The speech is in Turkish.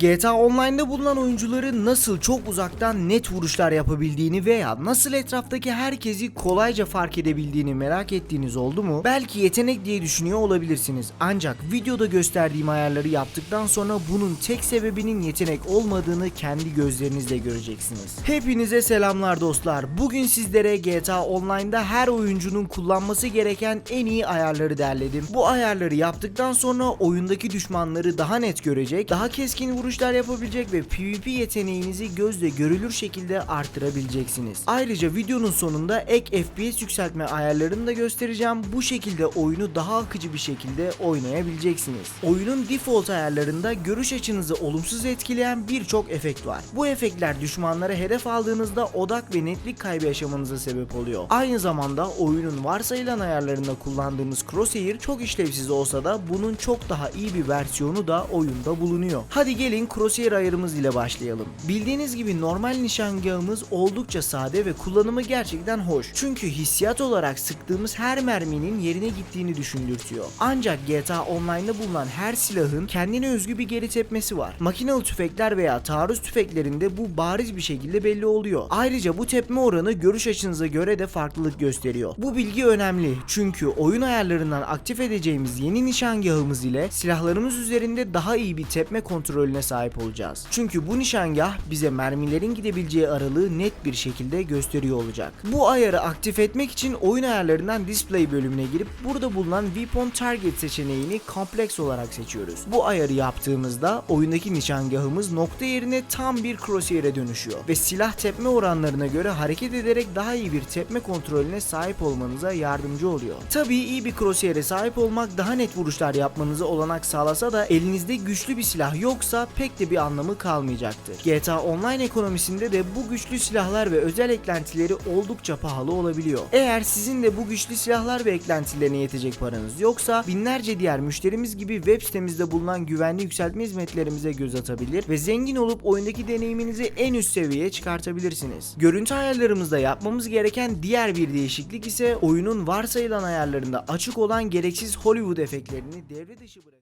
GTA Online'da bulunan oyuncuların nasıl çok uzaktan net vuruşlar yapabildiğini veya nasıl etraftaki herkesi kolayca fark edebildiğini merak ettiğiniz oldu mu? Belki yetenek diye düşünüyor olabilirsiniz. Ancak videoda gösterdiğim ayarları yaptıktan sonra bunun tek sebebinin yetenek olmadığını kendi gözlerinizle göreceksiniz. Hepinize selamlar dostlar. Bugün sizlere GTA Online'da her oyuncunun kullanması gereken en iyi ayarları derledim. Bu ayarları yaptıktan sonra oyundaki düşmanları daha net görecek, daha keskin vuruşlar yapabilecek ve PvP yeteneğinizi gözle görülür şekilde arttırabileceksiniz. Ayrıca videonun sonunda ek FPS yükseltme ayarlarını da göstereceğim. Bu şekilde oyunu daha akıcı bir şekilde oynayabileceksiniz. Oyunun default ayarlarında görüş açınızı olumsuz etkileyen birçok efekt var. Bu efektler düşmanlara hedef aldığınızda odak ve netlik kaybı yaşamanıza sebep oluyor. Aynı zamanda oyunun varsayılan ayarlarında kullandığımız crosshair çok işlevsiz olsa da bunun çok daha iyi bir versiyonu da oyunda bulunuyor. Hadi gelin crosshair ayarımız ile başlayalım. Bildiğiniz gibi normal nişangahımız oldukça sade ve kullanımı gerçekten hoş. Çünkü hissiyat olarak sıktığımız her merminin yerine gittiğini düşündürtüyor. Ancak GTA Online'da bulunan her silahın kendine özgü bir geri tepmesi var. Makinalı tüfekler veya taarruz tüfeklerinde bu bariz bir şekilde belli oluyor. Ayrıca bu tepme oranı görüş açınıza göre de farklılık gösteriyor. Bu bilgi önemli çünkü oyun ayarlarından aktif edeceğimiz yeni nişangahımız ile silahlarımız üzerinde daha iyi bir tepme kontrolüne sahip olacağız. Çünkü bu nişangah bize mermilerin gidebileceği aralığı net bir şekilde gösteriyor olacak. Bu ayarı aktif etmek için oyun ayarlarından display bölümüne girip burada bulunan Weapon Target seçeneğini kompleks olarak seçiyoruz. Bu ayarı yaptığımızda oyundaki nişangahımız nokta yerine tam bir crosshair'e dönüşüyor ve silah tepme oranlarına göre hareket ederek daha iyi bir tepme kontrolüne sahip olmanıza yardımcı oluyor. Tabii iyi bir crosshair'e sahip olmak daha net vuruşlar yapmanıza olanak sağlasa da elinizde güçlü bir silah yoksa pek de bir anlamı kalmayacaktır. GTA Online ekonomisinde de bu güçlü silahlar ve özel eklentileri oldukça pahalı olabiliyor. Eğer sizin de bu güçlü silahlar ve eklentilerine yetecek paranız yoksa binlerce diğer müşterimiz gibi web sitemizde bulunan güvenli yükseltme hizmetlerimize göz atabilir ve zengin olup oyundaki deneyiminizi en üst seviyeye çıkartabilirsiniz. Görüntü ayarlarımızda yapmamız gereken diğer bir değişiklik ise oyunun varsayılan ayarlarında açık olan gereksiz Hollywood efektlerini devre dışı bırakıp